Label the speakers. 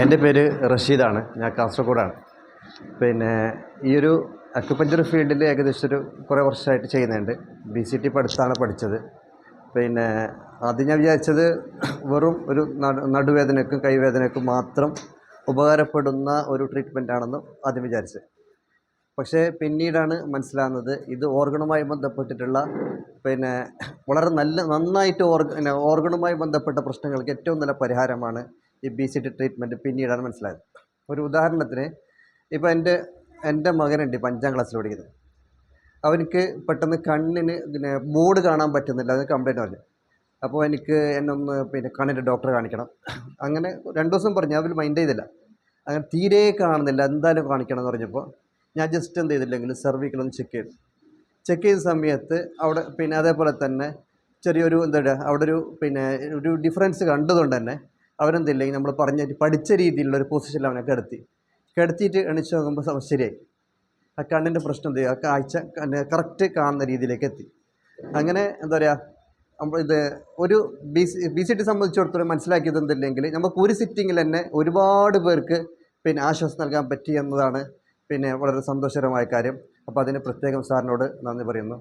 Speaker 1: എന്റെ പേര് റഷീദാണ്. ഞാൻ കാസർഗോഡാണ്. പിന്നെ ഈ ഒരു അക്യുപഞ്ചർ ഫീൽഡിൽ ഏകദേശം ഒരു കുറേ വർഷമായിട്ട് ചെയ്യുന്നുണ്ട്. ബി സി ടി പഠിത്താണ് പഠിച്ചത്. പിന്നെ ആദ്യം ഞാൻ വിചാരിച്ചത് വെറും ഒരു നടു നടുവേദനയ്ക്കും കൈവേദനയ്ക്കും മാത്രം ഉപകാരപ്പെടുന്ന ഒരു ട്രീറ്റ്മെന്റ് ആണെന്ന് ആദ്യം വിചാരിച്ചത്. പക്ഷേ പിന്നീടാണ് മനസ്സിലാകുന്നത് ഇത് ഓർഗണുമായി ബന്ധപ്പെട്ടിട്ടുള്ള പിന്നെ വളരെ നല്ല നന്നായിട്ട് ഓർഗ ഓർഗണുമായി ബന്ധപ്പെട്ട പ്രശ്നങ്ങൾക്ക് ഏറ്റവും നല്ല പരിഹാരമാണ് ഈ ബി സി ടി ട്രീറ്റ്മെന്റ് പിന്നീടാണ് മനസ്സിലായത്. ഒരു ഉദാഹരണത്തിന് ഇപ്പോൾ എന്റെ എന്റെ മകനുണ്ട് ഇപ്പം അഞ്ചാം ക്ലാസ്സിൽ പഠിക്കുന്നത് അവനിക്ക് പെട്ടെന്ന് കണ്ണിന് പിന്നെ ബോർഡ് കാണാൻ പറ്റുന്നില്ല അത് കംപ്ലൈന്റ് പറഞ്ഞു അപ്പോൾ എനിക്ക് എന്നൊന്ന് പിന്നെ കണ്ണിന്റെ ഡോക്ടറെ കാണിക്കണം. അങ്ങനെ രണ്ട് ദിവസം പറഞ്ഞു അവർ മൈൻഡ് ചെയ്തില്ല. അങ്ങനെ തീരെ കാണുന്നില്ല എന്തായാലും കാണിക്കണം എന്ന് പറഞ്ഞപ്പോൾ ഞാൻ ജസ്റ്റ് എന്ത് ചെയ്തില്ലെങ്കിൽ സർവീക്കണമെന്ന് ചെക്ക് ചെയ്തു. ചെക്ക് ചെയ്ത സമയത്ത് അവിടെ പിന്നെ അതേപോലെ തന്നെ ചെറിയൊരു എന്താ പറയുക അവിടെ ഒരു പിന്നെ ഒരു ഡിഫറൻസ് കണ്ടതുകൊണ്ട് തന്നെ അവരെന്തില്ലെങ്കിൽ നമ്മൾ പറഞ്ഞ പഠിച്ച രീതിയിലുള്ള ഒരു പൊസിഷനിൽ അവനെ കിടത്തി. കിടത്തിയിട്ട് എണിച്ച് നോക്കുമ്പോൾ ശരിയായി. ആ കണ്ണിന്റെ പ്രശ്നം എന്ത് ആ കാഴ്ച കറക്റ്റ് കാണുന്ന രീതിയിലേക്ക് എത്തി. അങ്ങനെ എന്താ പറയുക നമ്മൾ ഇത് ഒരു B C B C T സംബന്ധിച്ചിടത്തോളം മനസ്സിലാക്കിയത് എന്തില്ലെങ്കിൽ നമുക്ക് ഒരു സിറ്റിങ്ങിൽ തന്നെ ഒരുപാട് പേർക്ക് പിന്നെ ആശ്വാസം നൽകാൻ പറ്റി എന്നതാണ് പിന്നെ വളരെ സന്തോഷകരമായ കാര്യം. അപ്പോൾ അതിന് പ്രത്യേകം സാറിനോട് നന്ദി പറയുന്നു.